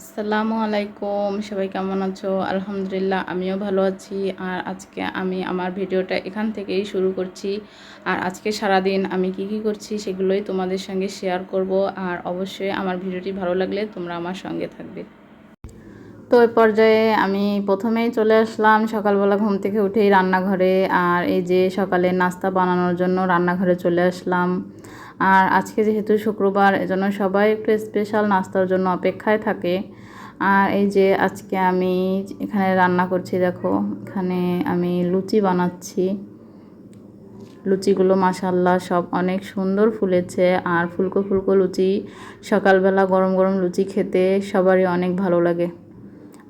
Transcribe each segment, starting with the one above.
আসসালামু আলাইকুম, সবাই কেমন আছো? আলহামদুলিল্লাহ, আমিও ভালো আছি। আর আজকে আমি আমার ভিডিওটা এখান থেকেই শুরু করছি। আর আজকে সারাদিন আমি কি কি করছি সেগুলোই তোমাদের সঙ্গে শেয়ার করব। আর অবশ্যই আমার ভিডিওটি ভালো লাগলে তোমরা আমার সঙ্গে থাকবে। তো এই পর্যায়ে আমি প্রথমেই চলে আসলাম সকালবেলা ঘুম থেকে উঠেই রান্নাঘরে। আর এই যে সকালে নাস্তা বানানোর জন্য রান্নাঘরে চলে আসলাম। আর আজকে যেহেতু শুক্রবার, এজন্য সবাই একটু স্পেশাল নাস্তার জন্য অপেক্ষায় থাকে। আর এই যে আজকে আমি এখানে রান্না করছি, দেখো, এখানে আমি লুচি বানাচ্ছি। লুচিগুলো মাসাল্লাহ সব অনেক সুন্দর ফুলেছে, আর ফুলকো ফুলকো লুচি, সকালবেলা গরম গরম লুচি খেতে সবারই অনেক ভালো লাগে।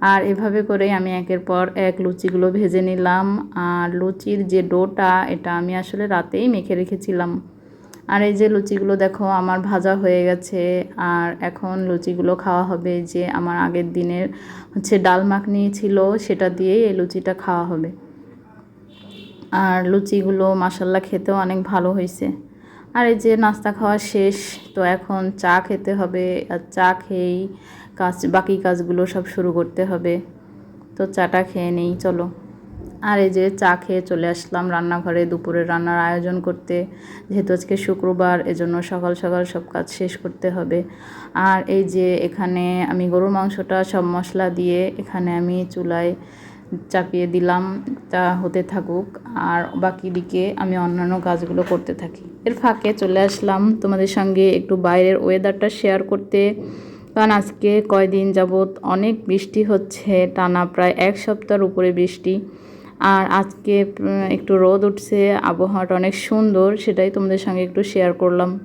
আর এভাবে করে আমি একের পর এক লুচিগুলো ভেজে নিলাম। আর লুচির যে ডোটা, এটা আমি আসলে রাতেই মেখে রেখেছিলাম। আর এই যে লুচিগুলো দেখো, আমার ভাজা হয়ে গেছে। আর এখন লুচিগুলো খাওয়া হবে যে আমার আগের দিনের হচ্ছে ডাল মাখনি ছিল, সেটা দিয়েই এই লুচিটা খাওয়া হবে। আর লুচিগুলো মাসাল্লা খেতেও অনেক ভালো হয়েছে। আর এই যে নাস্তা খাওয়া শেষ, তো এখন চা খেতে হবে। আর চা খেয়েই কাজ, বাকি কাজগুলো সব শুরু করতে হবে। তো চাটা খেয়ে নেই, চলো। আর এই যে চা খেয়ে চলে আসলাম রান্নাঘরে দুপুরে রান্নার আয়োজন করতে। যেহেতু আজকে শুক্রবার, এজন্য সকাল সকাল সব কাজ শেষ করতে হবে। আর এই যে এখানে আমি গরুর মাংসটা সব মশলা দিয়ে এখানে আমি চুলায় চাপিয়ে দিলাম, তা হতে থাকুক। আর বাকি দিকে আমি অন্যান্য কাজগুলো করতে থাকি। এর ফাঁকে চলে আসলাম তোমাদের সঙ্গে একটু বাইরের ওয়েদারটা শেয়ার করতে। কারণ আজকে কয়দিন যাবৎ অনেক বৃষ্টি হচ্ছে, টানা প্রায় এক সপ্তাহের উপরে বৃষ্টি। আর আজকে একটু রোদ উঠছে, আবহাওয়াটা অনেক সুন্দর, সেটাই তোমাদের সঙ্গে একটু শেয়ার করলাম।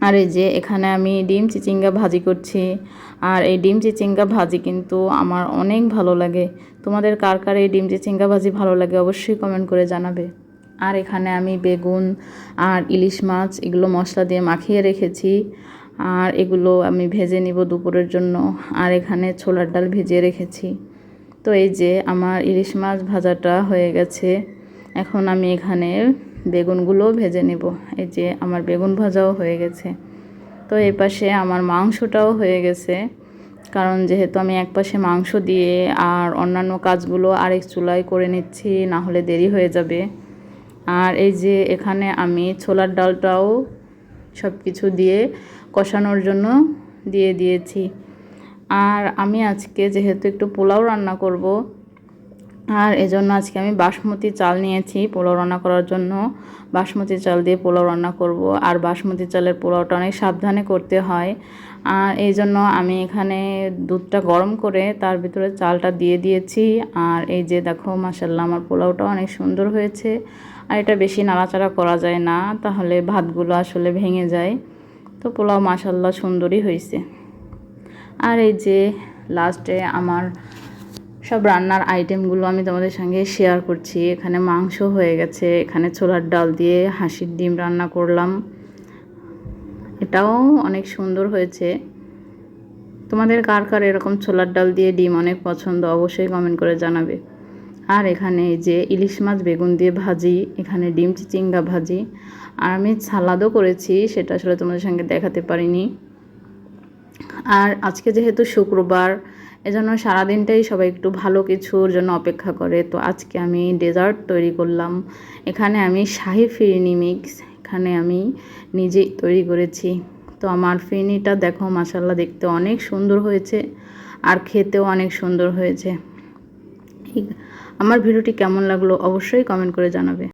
আর এই যে, এখানে আমি ডিম চিচিঙ্গা ভাজি করছি। আর এই ডিম চিচিঙ্গা ভাজি কিন্তু আমার অনেক ভালো লাগে। তোমাদের কার কার এই ডিম চিচিঙ্গা ভাজি ভালো লাগে অবশ্যই কমেন্ট করে জানাবে। আর এখানে আমি বেগুন আর ইলিশ মাছ, এগুলো মশলা দিয়ে মাখিয়ে রেখেছি। আর এগুলো আমি ভেজে নিব দুপুরের জন্য। আর এখানে ছোলার ডাল ভিজিয়ে রেখেছি। তো এই যে আমার ইলিশ মাছ ভাজাটা হয়ে গেছে, এখন আমি এখানে বেগুনগুলো ভেজে নেব। এই যে আমার বেগুন ভাজাও হয়ে গেছে। তো এই পাশে আমার মাংসটাও হয়ে গেছে, কারণ যেহেতু আমি এক পাশে মাংস দিয়ে আর অন্যান্য কাজগুলো আরেক চুলায় করে নিচ্ছি, না হলে দেরি হয়ে যাবে। আর এই যে এখানে আমি ছোলার ডালটাও সব কিছু দিয়ে কষানোর জন্য দিয়ে দিয়েছি। আর আমি আজকে যেহেতু একটু পোলাও রান্না করব, আর এজন্য আজকে আমি বাসমতি চাল নিয়েছি পোলাও রান্না করার জন্য। বাসমতি চাল দিয়ে পোলাও রান্না করব, আর বাসমতি চালের পোলাওটা অনেক সাবধানে করতে হয়। আর এই জন্য আমি এখানে দুধটা গরম করে তার ভিতরে চালটা দিয়ে দিয়েছি। আর এই যে দেখো মাসাল্লাহ আমার পোলাওটা অনেক সুন্দর হয়েছে। আর এটা বেশি নাড়াচাড়া করা যায় না, তাহলে ভাতগুলো আসলে ভেঙে যায়। তো পোলাও মাসাল্লাহ সুন্দরই হয়েছে। আর এই যে লাস্টে আমার সব রান্নার আইটেমগুলো আমি তোমাদের সঙ্গে শেয়ার করছি। এখানে মাংস হয়ে গেছে, এখানে ছোলার ডাল দিয়ে হাঁসির ডিম রান্না করলাম। এটাও অনেক সুন্দর হয়েছে। তোমাদের কার কার এরকম ছোলার ডাল দিয়ে ডিম অনেক পছন্দ অবশ্যই কমেন্ট করে জানাবে। আর এখানে যে ইলিশ মাছ, বেগুন দিয়ে ভাজি, এখানে ডিম চিচিঙ্গা ভাজি। আর আমি সালাদও করেছি, সেটা আসলে তোমাদের সঙ্গে দেখাতে পারিনি। আর আজকে যেহেতু শুক্রবার, এজন্য সারাদিনটাই সবাই একটু ভালো কিছুর জন্য অপেক্ষা করে। তো আজকে আমি ডেজার্ট তৈরি করলাম। এখানে আমি শাহি ফিরনি মিক্স, এখানে আমি নিজেই তৈরি করেছি। তো আমার ফিরনিটা দেখো মাসাল্লা দেখতে অনেক সুন্দর হয়েছে আর খেতেও অনেক সুন্দর হয়েছে। আমার ভিডিওটি কেমন লাগল অবশ্যই কমেন্ট করে জানাবে।